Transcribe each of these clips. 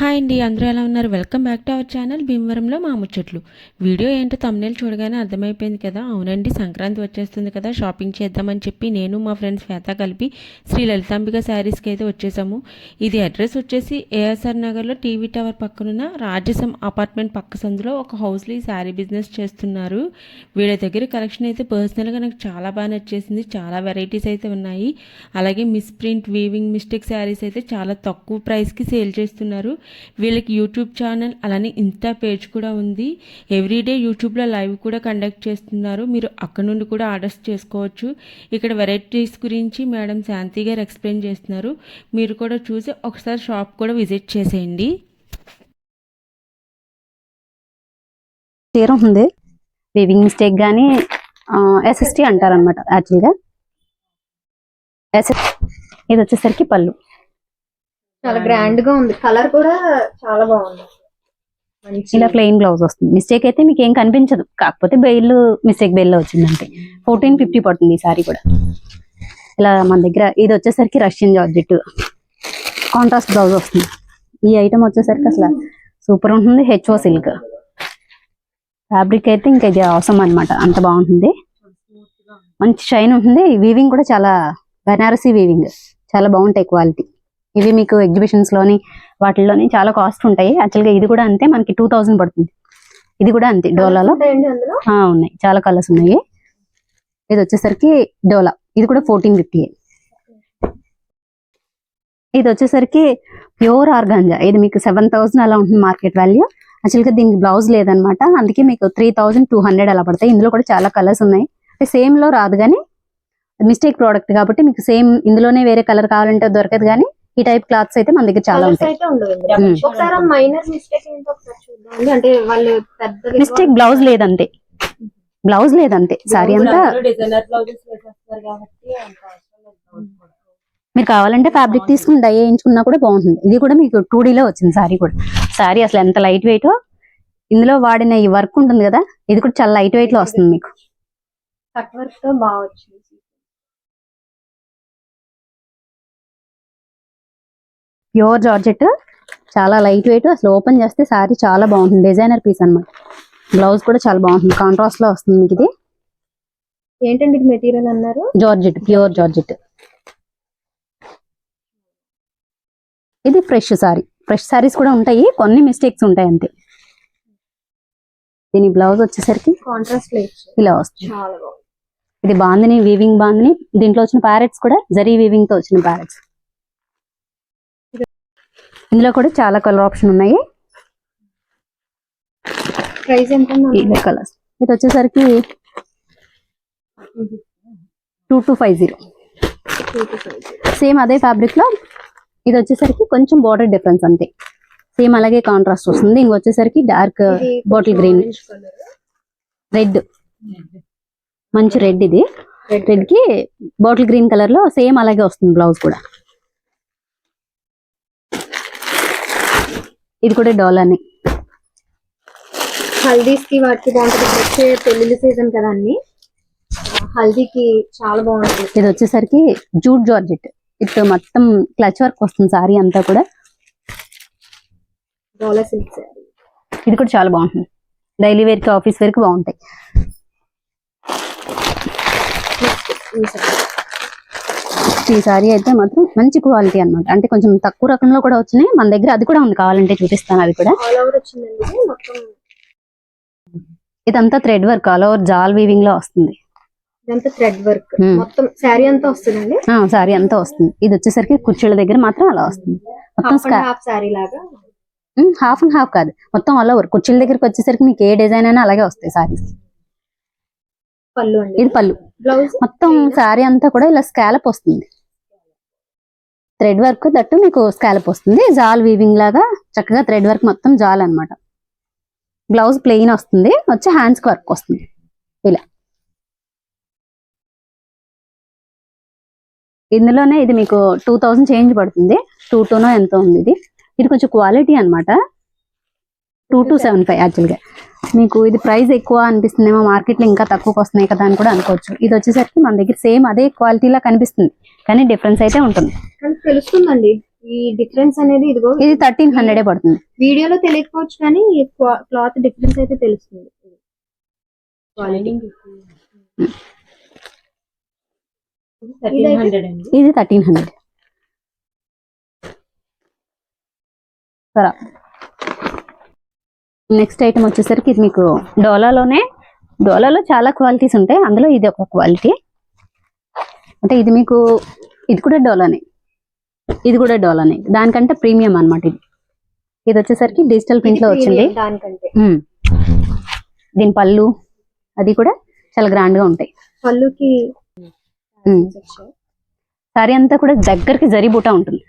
Hi అండి అందరూ ఎలా ఉన్నారు? Welcome back to our channel భీమవరంలో మా ముచ్చట్లు. వీడియో ఏంటో తమ్నేల్ చూడగానే అర్థమైపోయింది కదా? అవునండి సంక్రాంతి వచ్చేస్తుంది కదా షాపింగ్ చేద్దామని చెప్పి నేను మా ఫ్రెండ్స్ శ్వేత కలిపి శ్రీ లలితాంబిక శారీస్కి అయితే వచ్చేసాము. ఇది అడ్రస్ వచ్చేసి ఏఎస్ఆర్ నగర్లో టీవీ టవర్ పక్కనున్న రాజసం అపార్ట్మెంట్ పక్క సందులో ఒక హౌస్లో ఈ శారీ బిజినెస్ చేస్తున్నారు. వీళ్ళ దగ్గర కలెక్షన్ అయితే పర్సనల్గా నాకు చాలా బాగా నచ్చేసింది చాలా వెరైటీస్ అయితే ఉన్నాయి. అలాగే misprint weaving mistake saris అయితే చాలా తక్కువ ప్రైస్కి సేల్ చేస్తున్నారు. వీళ్ళకి యూట్యూబ్ ఛానల్ అలానే ఇన్స్టా పేజ్ కూడా ఉంది. ఎవ్రీడే యూట్యూబ్లో లైవ్ కూడా కండక్ట్ చేస్తున్నారు. మీరు అక్కడ నుండి కూడా ఆర్డర్స్ చేసుకోవచ్చు. ఇక్కడ వెరైటీస్ గురించి మేడం శాంతి గారు ఎక్స్ప్లెయిన్ చేస్తున్నారు. మీరు కూడా చూసి ఒకసారి షాప్ కూడా విజిట్ చేసేయండి. చీర ఉంది. వీవింగ్ మిస్టేక్ కానీ ఎస్ఎస్టీ అంటారనమాట యాక్చువల్గా ఎస్ఎస్ ఇది వచ్చేసరికి పళ్ళు. చాలా గ్రాండ్గా ఉంది. కలర్ కూడా చాలా బాగుంది. ఇలా ప్లెయిన్ బ్లౌజ్ వస్తుంది. మిస్టేక్ అయితే మీకు ఏం కనిపించదు. కాకపోతే బెయిల్ మిస్టేక్ బెయిల్ వచ్చిందంటే ఫోర్టీన్ ఫిఫ్టీ పడుతుంది ఈ సారీ కూడా. ఇలా మన దగ్గర ఇది వచ్చేసరికి రష్యన్ జార్జెట్. కాంట్రాస్ట్ బ్లౌజ్ వస్తుంది. ఈ ఐటమ్ వచ్చేసరికి అసలు సూపర్ ఉంటుంది. HO silk. ఫ్యాబ్రిక్ అయితే ఇంకా ఇది అవసరం అన్నమాట. అంత బాగుంటుంది. మంచి షైన్ ఉంటుంది. వీవింగ్ కూడా చాలా బెనారసీ వీవింగ్ చాలా బాగుంటాయి క్వాలిటీ. ఇవి మీకు ఎగ్జిబిషన్స్లోని వాటిల్లోని చాలా కాస్ట్ ఉంటాయి. యాక్చువల్గా ఇది కూడా అంతే మనకి టూ థౌసండ్ పడుతుంది. ఇది కూడా అంతే డోలాలో. ఉన్నాయి. చాలా కలర్స్ ఉన్నాయి. ఇది వచ్చేసరికి డోలా. ఇది కూడా ఫోర్టీన్ ఫిఫ్టీ ఇది వచ్చేసరికి ప్యూర్ ఆర్గాంజా. ఇది మీకు సెవెన్ థౌసండ్ అలా ఉంటుంది మార్కెట్ వాల్యూ. యాక్చువల్గా దీనికి బ్లౌజ్ లేదనమాట. అందుకే మీకు త్రీ థౌసండ్ టూ హండ్రెడ్ అలా పడతాయి. ఇందులో కూడా చాలా కలర్స్ ఉన్నాయి. సేమ్లో రాదు కానీ మిస్టేక్ ప్రోడక్ట్ కాబట్టి మీకు సేమ్ ఇందులోనే వేరే కలర్ కావాలంటే దొరకదు కానీ ఈ టైప్ క్లాత్స్ అయితే మన దగ్గర చాలా ఉంటాయి. మిస్టేక్ బ్లౌజ్ లేదంతే. బ్లౌజ్ లేదంతే. సారీ అంతా. మీరు కావాలంటే ఫ్యాబ్రిక్ తీసుకుని డై వేయించుకున్నా కూడా బాగుంటుంది. ఇది కూడా మీకు టూ లో వచ్చింది సారీ కూడా. సారీ అసలు ఎంత లైట్ వెయిట్ ఇందులో వాడిన ఈ వర్క్ ఉంటుంది కదా? ఇది కూడా చాలా లైట్ వెయిట్లో వస్తుంది మీకు. కట్ వర్క్తో బాగా వచ్చింది. ప్యూర్ జార్జెట్ చాలా లైట్ వెయిట్ అసలు ఓపెన్ చేస్తే సారీ చాలా బాగుంటుంది. డిజైనర్ పీస్ అన్నమాట. బ్లౌజ్ కూడా చాలా బాగుంటుంది. కాంట్రాస్ట్లో వస్తుంది మీకు ఇది ఏంటండి ఇది మెటీరియల్ అన్నారు? Georgette pure georgette. ఇది ఫ్రెష్ సారీ. ఫ్రెష్ సారీస్ కూడా ఉంటాయి. కొన్ని మిస్టేక్స్ ఉంటాయి అంతే. దీని బ్లౌజ్ వచ్చేసరికి కాంట్రాస్ట్ ఇలా వస్తుంది. ఇది బాందిని వీవింగ్ బాందిని. దీంట్లో వచ్చిన ప్యారెట్స్ కూడా జరీ వీవింగ్తో వచ్చిన ప్యారెట్స్ ఇందులో కూడా చాలా కలర్ ఆప్షన్ ఉన్నాయి. ప్రైస్ ఎంత కలర్స్ ఇది వచ్చేసరికి two two five zero same అదే ఫ్యాబ్రిక్లో ఇది వచ్చేసరికి కొంచెం బార్డర్ డిఫరెన్స్ అంతే. సేమ్ అలాగే కాంట్రాస్ట్ వస్తుంది. ఇంక వచ్చేసరికి డార్క్ బాటిల్ గ్రీన్ రెడ్ మంచి రెడ్ ఇది. రెడ్కి బాటిల్ గ్రీన్ కలర్లో సేమ్ అలాగే వస్తుంది బ్లౌజ్ కూడా. ఇది కూడా డాలర్ని. హల్దీస్కి వాటికి బాగుంటుంది. వచ్చే పెళ్ళి సీజన్ కదా అన్ని హల్దీకి చాలా బాగుంటుంది. ఇది వచ్చేసరికి జూట్ జార్జెట్. ఇటు మొత్తం క్లచ్ వర్క్ వస్తుంది సారీ అంతా కూడా. డాలర్ సిల్క్ ఇది కూడా చాలా బాగుంటుంది. డైలీ వేర్కి ఆఫీస్ వేర్కి బాగుంటాయి ఈ సారీ అయితే మాత్రం మంచి క్వాలిటీ అన్నమాట. అంటే కొంచెం తక్కువ రకంలో కూడా వచ్చినాయి. మన దగ్గర అది కూడా ఉంది. కావాలంటే చూపిస్తాను అది కూడా. ఇదంతా థ్రెడ్ వర్క్ ఆల్ ఓవర్ జాల్ వీవింగ్లో వస్తుంది. ఇదంతా థ్రెడ్ వర్క్ Hmm. మొత్తం శారీ అంతా వస్తుందండి? సారీ అంతా వస్తుంది. ఇది వచ్చేసరికి కుర్చీల దగ్గర మాత్రం అలా వస్తుంది. మొత్తం హాఫ్ అండ్ హాఫ్ శారీ లాగా? హాఫ్ అండ్ హాఫ్ కాదు. మొత్తం ఆల్ ఓవర్ కుర్చీల దగ్గరికి వచ్చేసరికి మీకు ఏ డిజైన్ అయినా అలాగే వస్తాయి సారీస్ పళ్ళు ఇది పళ్ళు. మొత్తం శారీ అంతా కూడా ఇలా స్కాలప్ వస్తుంది. థ్రెడ్ వర్క్ దట్టు మీకు స్కాలప్ వస్తుంది. జాల్ వీవింగ్ లాగా చక్కగా థ్రెడ్ వర్క్ మొత్తం జాల్ అనమాట బ్లౌజ్ ప్లెయిన్ వస్తుంది. వచ్చి హ్యాండ్స్కి వర్క్ వస్తుంది. ఇలా. ఇందులోనే ఇది మీకు టూ థౌజండ్ చేంజ్ పడుతుంది. టూ టూనో ఎంతో ఉంది ఇది. ఇది కొంచెం క్వాలిటీ అన్నమాట. టూ టూ సెవెన్ ఫైవ్ యాక్చువల్గా మీకు ఇది ప్రైస్ ఎక్కువ అనిపిస్తుందేమో మార్కెట్లో ఇంకా తక్కువకి వస్తున్నాయి కదా అని కూడా అనుకోవచ్చు. ఇది వచ్చేసరికి మన దగ్గర సేమ్ అదే క్వాలిటీలా కనిపిస్తుంది కానీ డిఫరెన్స్ అయితే ఉంటుంది. కానీ తెలుస్తుందండి ఈ డిఫరెన్స్ అనేది ఇదిగో ఇది థర్టీన్ హండ్రెడే పడుతుంది. వీడియోలో తెలియకపోవచ్చు కానీ క్లాత్ డిఫరెన్స్ అయితే తెలుస్తుంది. ఇది థర్టీన్ హండ్రెడ్. సరే. నెక్స్ట్ ఐటమ్ వచ్చేసరికి ఇది మీకు డోలాలోనే డోలాలో చాలా క్వాలిటీస్ ఉంటాయి. అందులో ఇది ఒక క్వాలిటీ. అంటే ఇది మీకు ఇది కూడా డోలానే. ఇది కూడా డోలానే. దానికంటే ప్రీమియం అన్నమాట ఇది. ఇది వచ్చేసరికి డిజిటల్ ప్రింట్లో వచ్చింది. దీని పళ్ళు అది కూడా చాలా గ్రాండ్గా ఉంటాయి. పళ్ళుకి. సారీ అంతా కూడా దగ్గరికి జరీ బూటా ఉంటుంది.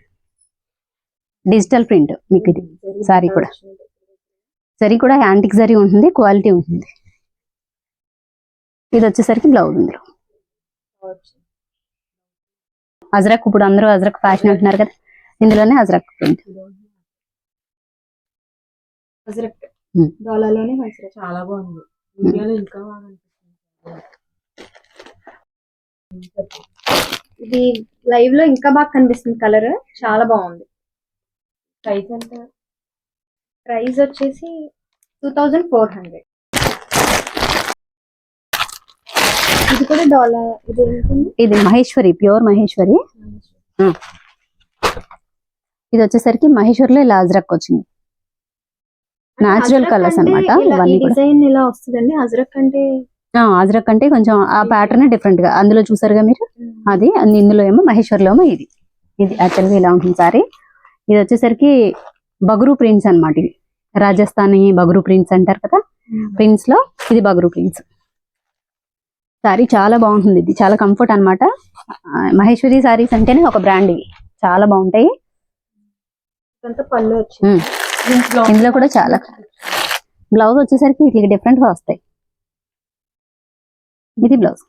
డిజిటల్ ప్రింట్ మీకు ఇది. సారీ కూడా. జరీ కూడా యాంటిక్ జరీ ఉంటుంది క్వాలిటీ ఉంటుంది. ఇది వచ్చేసరికి బ్లౌజ్ ఇందులో. అజ్రక్ ఇప్పుడు అందరూ అజ్రక్ ఫ్యాషన్ అంటున్నారు కదా ఇందులోనే అజ్రక్ చాలా బాగుంది. వీడియోలో ఇంకా బాగా అనిపిస్తుంది. ఇది లైవ్లో ఇంకా బాగా కనిపిస్తుంది కలర్ చాలా బాగుంది. ప్రైస్ ఎంత? ప్రైస్ వచ్చేసి టూ థౌజండ్ ఫోర్ హండ్రెడ్. ఇది కూడా డాలర్ ఇది ఏంటండి ఇది మహేశ్వరి ప్యూర్ మహేశ్వరి. ఇది వచ్చేసరికి మహేశ్వరిలో ఇలా అజ్రక్ వచ్చింది. Natural colours అన్నమాట ఇవన్నీ. డిజైన్ ఇలా వస్తుందండి? హజరక్ అంటే అజ్రక్ అంటే కొంచెం ఆ ప్యాటర్న్ డిఫరెంట్గా అందులో చూసారుగా మీరు? అది ఇందులో ఏమో మహేశ్వర్లో ఏమో ఇది. ఇది యాక్చువల్గా ఇలా ఉంటుంది సారీ. ఇది వచ్చేసరికి బగురు ప్రింట్స్ అన్నమాట ఇది. రాజస్థానీ బగురు ప్రింట్స్ అంటారు కదా? ప్రింట్స్లో ఇది బగురు ప్రింట్స్. సారీ చాలా బాగుంటుంది ఇది చాలా కంఫర్ట్ అన్నమాట. ఆ, మహేశ్వరి సారీస్ అంటేనే ఒక బ్రాండ్ ఇవి చాలా బాగుంటాయి. ఇందులో కూడా చాలా బ్లౌజ్ వచ్చేసరికి వీటికి డిఫరెంట్గా వస్తాయి. ఇది బ్లౌజ్.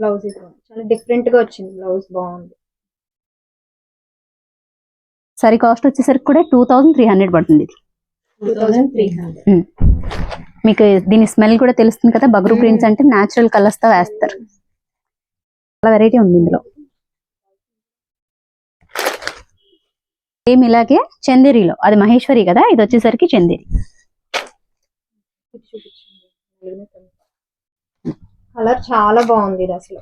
బ్లౌజ్ చాలా డిఫరెంట్గా వచ్చింది బ్లౌజ్ బాగుంది. సారీ కాస్ట్ వచ్చేసరికి కూడా టూ థౌసండ్ త్రీ హండ్రెడ్ పడుతుంది ఇది. Two thousand three hundred. మీకు దీని స్మెల్ కూడా తెలుస్తుంది కదా బగ్రూ. ప్రింట్స్ అంటే న్యాచురల్ కలర్స్తో వేస్తారు. చాలా వెరైటీ ఉంది ఇందులో. సేమ్ ఇలాగే చందేరిలో. అది మహేశ్వరి కదా ఇది వచ్చేసరికి చందేరి. కలర్ చాలా బాగుంది ఇది అసలు.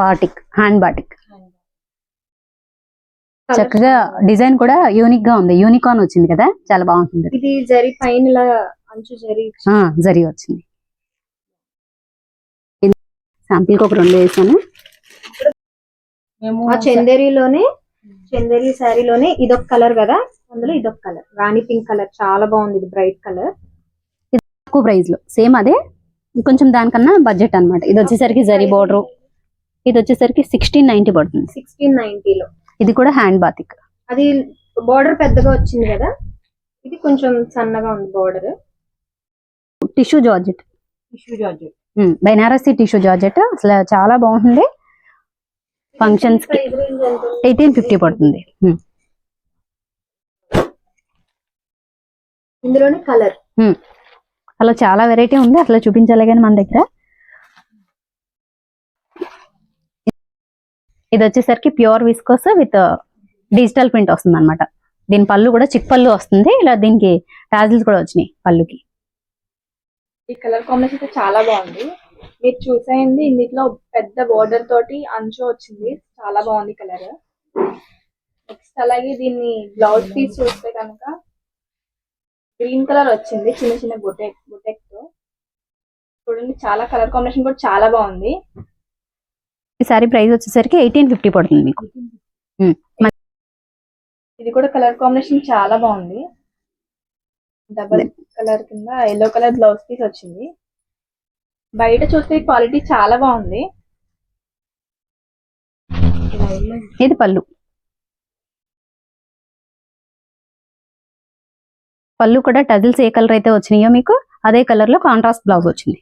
బాటిక్. Hand batik. చక్కగా. డిజైన్ కూడా యూనిక్గా ఉంది. యూనికాన్ వచ్చింది కదా? చాలా బాగుంటుంది. ఇది జరి పైన అంచు జరి వచ్చింది. శాంపిల్కి ఒక రెండు వేసాను. మేము చందేరిలోనే చందేరి శారీలోనే ఇదొక కలర్ కదా? అందులో ఇదొక కలర్ రాణి పింక్ కలర్ చాలా బాగుంది ఇది బ్రైట్ కలర్ తక్కువ ప్రైస్లో. సేమ్ అదే. కొంచెం దానికన్నా బడ్జెట్ అన్నమాట. ఇది వచ్చేసరికి జరీ బోర్డర్ ఇది వచ్చేసరికి సిక్స్టీన్ నైన్టీ పడుతుంది. సిక్స్టీన్ నైన్టీలో ఇది కూడా హ్యాండ్ బాతిక్ అది బార్డర్ పెద్దగా వచ్చింది కదా? ఇది కొంచెం సన్నగా ఉంది border tissue georgette. Tissue georgette. Banarasi tissue georgette. అసలు చాలా బాగుంటుంది Functions కి. ఎయిటీన్ ఫిఫ్టీ పడుతుంది. ఇందులోనే కలర్. అలా చాలా వెరైటీ ఉంది. అసలు చూపించాలి కానీ మన దగ్గర. ఇది వచ్చేసరికి pure viscose with digital print వస్తుంది అనమాట దీని పళ్ళు కూడా చిక్ పళ్ళు వస్తుంది. ఇలా దీనికి టాజిల్స్ కూడా వచ్చినాయి పళ్ళుకి. ఈ కలర్ కాంబినేషన్ అయితే చాలా బాగుంది. మీరు చూసేయండి. ఇందులో పెద్ద బోర్డర్ తోటి అంచు వచ్చింది. చాలా బాగుంది కలర్. నెక్స్ట్ అలాగే దీన్ని బ్లౌజ్ పీస్ చూస్తే కనుక గ్రీన్ కలర్ వచ్చింది. చిన్న చిన్న బుటెక్ బుటెక్తో చూడండి చాలా కలర్ కాంబినేషన్ కూడా చాలా బాగుంది. ఈ సారీ ప్రైస్ వచ్చేసరికి ఎయిటీన్ ఫిఫ్టీ పడుతుంది మీకు. ఇది కూడా కలర్ కాంబినేషన్ చాలా బాగుంది. డబల్ కలర్ కింద ఎల్లో కలర్ బ్లౌజ్ పీస్ వచ్చింది. బయట చూస్తే క్వాలిటీ చాలా బాగుంది. ఇది పళ్ళు. పళ్ళు కూడా టజిల్స్ ఏ కలర్ అయితే వచ్చినాయో మీకు అదే కలర్లో కాంట్రాస్ట్ బ్లౌజ్ వచ్చింది.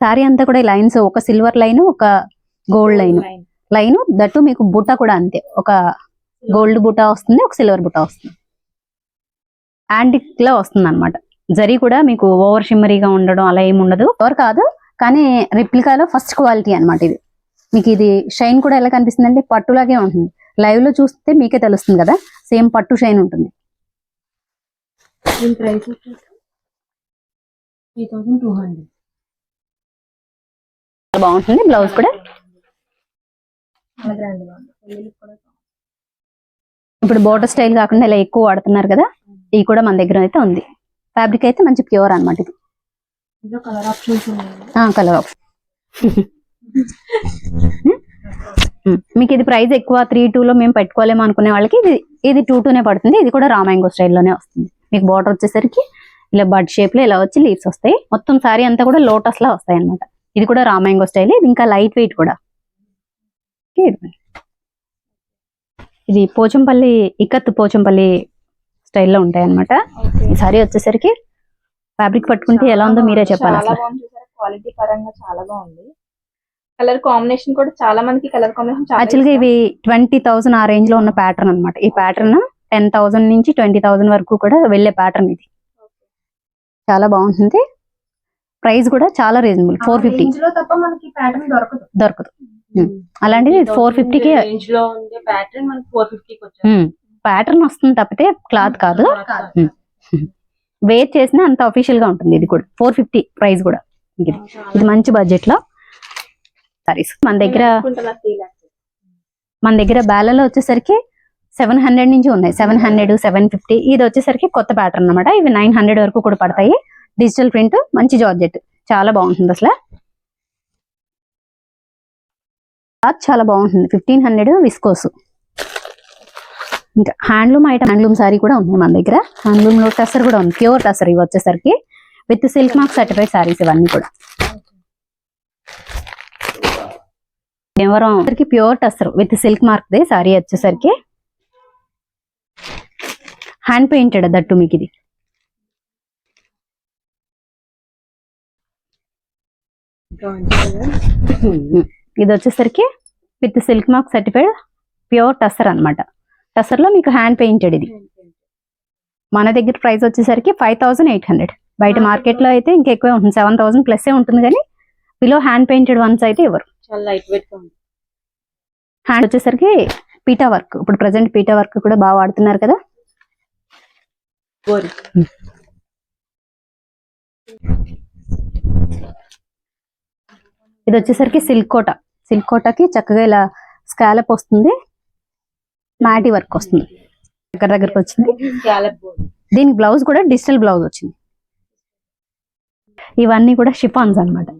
సారీ అంతా కూడా లైన్స్ ఒక సిల్వర్ లైన్ ఒక గోల్డ్ లైన్. లైన్. దట్టు మీకు బుట్ట కూడా అంతే. ఒక గోల్డ్ బుట్ట వస్తుంది ఒక సిల్వర్ బుట్ట వస్తుంది. యాంటిక్లో వస్తుంది అనమాట జరీ కూడా మీకు ఓవర్ షిమ్మరీగా ఉండడం అలా ఏమి ఉండదు. ఓవర్ కాదు కానీ రిప్లికాలో ఫస్ట్ క్వాలిటీ అన్నమాట ఇది. మీకు ఇది షైన్ కూడా ఎలా కనిపిస్తుంది అంటే పట్టులాగే ఉంటుంది. లైవ్లో చూస్తే మీకే తెలుస్తుంది కదా సేమ్ పట్టు షైన్ ఉంటుంది. ప్రైస్ వచ్చేసి త్రీ థౌసండ్ టూ హండ్రెడ్ బాగుంటుంది? బ్లౌజ్ కూడా? ఇప్పుడు బోర్డర్ స్టైల్ కాకుండా ఇలా ఎక్కువ వాడుతున్నారు కదా ఇది కూడా మన దగ్గర అయితే ఉంది. ఫ్యాబ్రిక్ అయితే మంచి ప్యూర్ అన్నమాట ఇది. Colour option. మీకు ఇది ప్రైస్ ఎక్కువ త్రీ టూ లో మేము పెట్టుకోలేము అనుకునే వాళ్ళకి ఇది ఇది టూ టూనే పడుతుంది. ఇది కూడా రామాంగో స్టైల్లోనే వస్తుంది. మీకు బార్డర్ వచ్చేసరికి ఇలా బడ్ షేప్లో ఇలా వచ్చి లీవ్స్ వస్తాయి. మొత్తం సారీ అంతా కూడా లోటస్ లా వస్తాయి అన్నమాట ఇది కూడా రామాంగో స్టైల్ ఇది ఇంకా లైట్ వెయిట్ కూడా. ఇది పోచంపల్లి ఇక్కత్ పోచంపల్లి స్టైల్లో ఉంటాయి అన్నమాట ఈ సారీ వచ్చేసరికి ఫ్యాబ్రిక్ పట్టుకుంటే ఎలా ఉందో మీరే చెప్పాలి క్వాలిటీ పరంగా చాలా బాగుంది. కలర్ కాంబినేషన్ కూడా చాలా మందికి కలర్ కాంబినేషన్ యాక్చువల్గా. ఇవి ట్వంటీ థౌసండ్ ఆ రేంజ్లో ఉన్న ప్యాటర్న్ అన్నమాట. ఈ ప్యాటర్న్ టెన్ థౌసండ్ నుంచి ట్వంటీ థౌసండ్ వరకు కూడా వెళ్ళే ప్యాటర్న్ ఇది. చాలా బాగుంటుంది. ప్రైస్ కూడా చాలా రీజనబుల్. Four fifty. రేంజ్లో తప్ప మనకి ప్యాటర్న్ దొరకదు. దొరకదు. అలాంటిది ఫోర్ ఫిఫ్టీకి రేంజ్లో ఉండే ప్యాటర్న్ వస్తుంది తప్పితే క్లాత్ కాదు. వేర్ చేసినా అంత అఫీషియల్గా ఉంటుంది ఇది కూడా. ఫోర్ ఫిఫ్టీ ప్రైస్ కూడా. ఇది. ఇది మంచి బడ్జెట్లో సారీస్ మన దగ్గర. మన దగ్గర బ్యాలలో వచ్చేసరికి సెవెన్ హండ్రెడ్ నుంచి ఉన్నాయి. Seven hundred seven fifty. ఇది వచ్చేసరికి కొత్త ప్యాటర్న్ అన్నమాట. ఇవి నైన్ హండ్రెడ్ వరకు కూడా పడతాయి. డిజిటల్ ప్రింట్ మంచి జార్జెట్. చాలా బాగుంటుంది అసలు. చాలా బాగుంటుంది. ఫిఫ్టీన్ హండ్రెడ్ విస్కోస్ ఇంకా హ్యాండ్లూమ్ ఐటమ్ హ్యాండ్లూమ్ సారీ కూడా ఉంది మన దగ్గర. హ్యాండ్లూమ్లో టసర్ కూడా ఉంది. ప్యూర్ టసర్ ఇవి వచ్చేసరికి. With silk mark certified saris ఇవన్నీ కూడా. Bhimavaram pure tussar with silk mark sari వచ్చేసరికి. హ్యాండ్ పెయింటెడ్ దట్టు మీకు ఇది ఇది వచ్చేసరికి with silk mark certified pure tussar అన్నమాట. టసర్లో మీకు హ్యాండ్ పెయింటెడ్ ఇది. మన దగ్గర ప్రైస్ వచ్చేసరికి ఫైవ్ థౌసండ్ ఎయిట్ హండ్రెడ్. బయట మార్కెట్లో అయితే ఇంకా ఎక్కువే ఉంటుంది. సెవెన్ థౌసండ్ ప్లస్ ఉంటుంది కానీ బిలో హ్యాండ్ పెయింటెడ్ వన్స్ అయితే ఇవ్వరు. హ్యాండ్ వచ్చేసరికి పీటా వర్క్. ఇప్పుడు ప్రజెంట్ పీటా వర్క్ కూడా బాగా వాడుతున్నారు కదా. ఇది వచ్చేసరికి సిల్క్ కోట. సిల్క్ కోటకి చక్కగా ఇలా స్కాలప్ వస్తుంది. మ్యాటి వర్క్ వస్తుంది. దగ్గర దగ్గరకు వచ్చింది. దీనికి బ్లౌజ్ కూడా డిజిటల్ బ్లౌజ్ వచ్చింది. ఇవన్నీ కూడా షిఫాన్స్ అన్నమాట.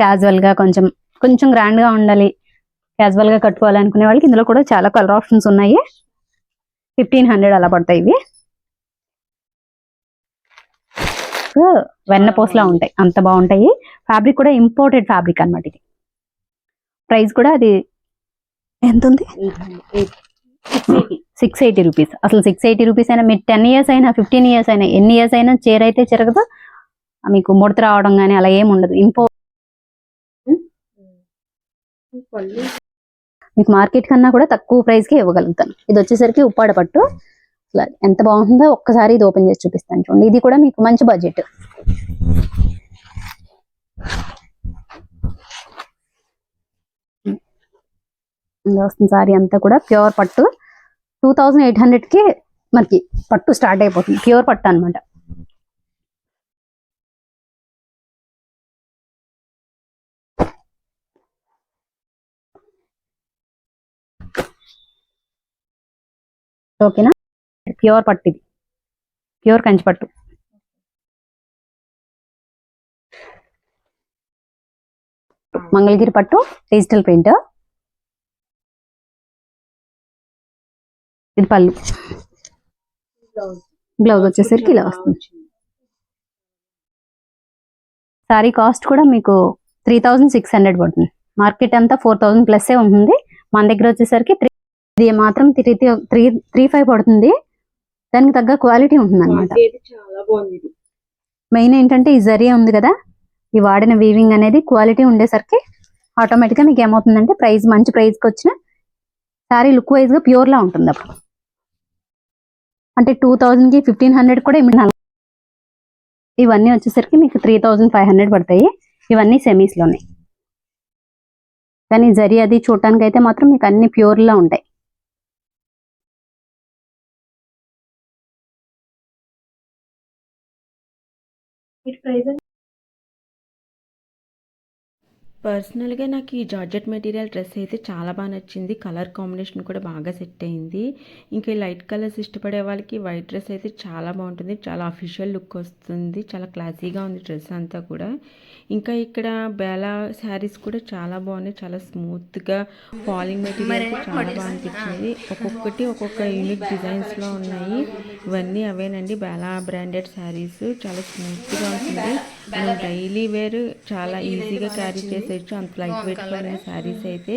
క్యాజువల్గా కొంచెం కొంచెం గ్రాండ్గా ఉండాలి. క్యాజువల్గా కట్టుకోవాలి అనుకునే వాళ్ళకి ఇందులో కూడా చాలా కలర్ ఆప్షన్స్ ఉన్నాయి. ఫిఫ్టీన్ హండ్రెడ్ అలా పడతాయి ఇవి. సో, వెన్నపూసలా ఉంటాయి. అంత బాగుంటాయి. ఫ్యాబ్రిక్ కూడా ఇంపోర్టెడ్ ఫ్యాబ్రిక్ అన్నమాట ఇది. ప్రైస్ కూడా అది ఎంత ఉంది సిక్స్ ఎయిటీ రూపీస్ అసలు సిక్స్ ఎయిటీ రూపీస్ అయినా మీరు టెన్ ఇయర్స్ అయినా ఫిఫ్టీన్ ఇయర్స్ అయినా ఎన్ని ఇయర్స్ అయినా చీర అయితే చెరగదు. మీకు ముడత రావడం కానీ అలా ఏమి ఉండదు. ఇంపో మీకు మార్కెట్ కన్నా కూడా తక్కువ ప్రైస్కి ఇవ్వగలుగుతాను. ఇది వచ్చేసరికి ఉప్పాడ పట్టు. అసలు ఎంత బాగుందో ఒక్కసారి ఇది ఓపెన్ చేసి చూపిస్తాను చూడండి. ఇది కూడా మీకు మంచి బడ్జెట్. వస్తుంది సారీ అంతా కూడా ప్యూర్ పట్టు. టూ థౌజండ్ ఎయిట్ హండ్రెడ్కి మనకి పట్టు స్టార్ట్ అయిపోతుంది. ప్యూర్ పట్టు అన్నమాట. ఓకేనా? ప్యూర్ పట్టు ఇది. ప్యూర్ కంచి పట్టు. మంగళగిరి పట్టు డిజిటల్ ప్రింట్. ఇది పళ్ళు. బ్లౌజ్ వచ్చేసరికి ఇలా వస్తుంది. సారీ కాస్ట్ కూడా మీకు త్రీ థౌజండ్ సిక్స్ హండ్రెడ్ పడుతుంది. మార్కెట్ అంతా ఫోర్ థౌజండ్ ప్లస్ ఉంటుంది. మన దగ్గర వచ్చేసరికి త్రీ ఇది మాత్రం త్రీ త్రీ త్రీ ఫైవ్ పడుతుంది. దానికి తగ్గ క్వాలిటీ ఉంటుంది అనమాట మెయిన్ ఏంటంటే ఈ జరియా ఉంది కదా ఈ వాడిన వీవింగ్ అనేది క్వాలిటీ ఉండేసరికి ఆటోమేటిక్గా మీకు ఏమవుతుందంటే ప్రైస్ మంచి ప్రైస్కి వచ్చిన సారీ లుక్ వైజ్గా ప్యూర్ లా ఉంటుంది అప్పుడు. అంటే టూ థౌజండ్కి ఫిఫ్టీన్ హండ్రెడ్ కూడా ఇమ్మడి. ఇవన్నీ వచ్చేసరికి మీకు త్రీ థౌజండ్ ఫైవ్ హండ్రెడ్ పడతాయి. ఇవన్నీ సెమీస్లోనే కానీ జరి అది చూడటానికి అయితే మాత్రం మీకు అన్ని ప్యూర్లా ఉంటాయి. వీటి ప్రైస్ పర్సనల్గా నాకు ఈ జార్జెట్ మెటీరియల్ డ్రెస్ అయితే చాలా బాగా నచ్చింది. కలర్ కాంబినేషన్ కూడా బాగా సెట్ అయింది. ఇంకా లైట్ కలర్స్ ఇష్టపడే వాళ్ళకి వైట్ డ్రెస్ అయితే చాలా బాగుంటుంది. చాలా అఫీషియల్ లుక్ వస్తుంది. చాలా క్లాసీగా ఉంది డ్రెస్ అంతా కూడా. ఇంకా ఇక్కడ బేలా శారీస్ కూడా చాలా బాగున్నాయి. చాలా స్మూత్గా ఫాలింగ్ మెటీరియల్ చాలా బాగా అనిపించింది. ఒక్కొక్కటి ఒక్కొక్క యూనిక్ డిజైన్స్లో ఉన్నాయి. ఇవన్నీ అవేనండి. బేలా బ్రాండెడ్ శారీస్. చాలా స్మూత్గా ఉంటుంది. మనం డైలీ వేర్ చాలా ఈజీగా క్యారీ చేసేయచ్చు. అంత లైట్ వెయిట్లో ఉన్న శారీస్ అయితే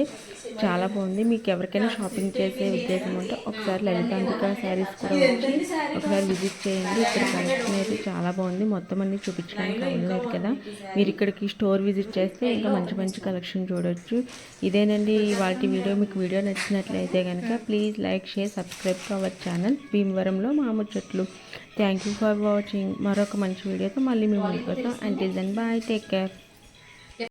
చాలా బాగుంది. మీకు ఎవరికైనా షాపింగ్ చేసే ఉద్దేశం ఉంటే ఒకసారి లలితాంతిక శారీస్ కూడా వచ్చి ఒకసారి విజిట్ చేయండి. ఇక్కడ కలెక్షన్ అయితే చాలా బాగుంది. మొత్తం అన్ని చూపించడానికి అవ్వలేదు కదా. మీరు ఇక్కడికి స్టోర్ విజిట్ చేస్తే ఇంకా మంచి మంచి కలెక్షన్ చూడొచ్చు. ఇదేనండి వాటి వీడియో. మీకు వీడియో నచ్చినట్లయితే కనుక please like share subscribe to our channel భీమవరంలో మామూలు చెట్లు. థ్యాంక్ యూ ఫర్ వాచింగ్ మరొక మంచి వీడియోతో మళ్ళీ మేము ముందుకు వస్తాం. Until then bye take care